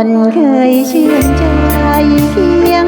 คนเคยชื่นใจเพียง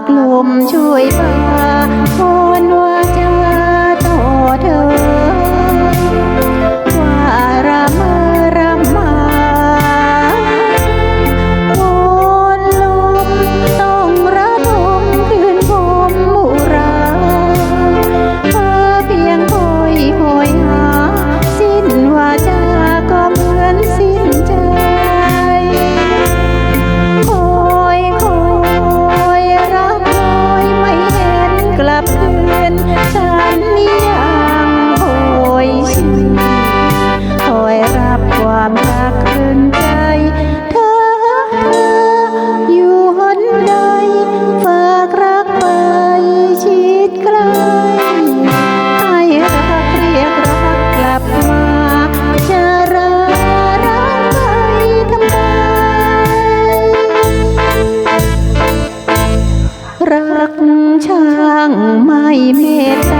ากลมช่วยพา ไม่เมตตา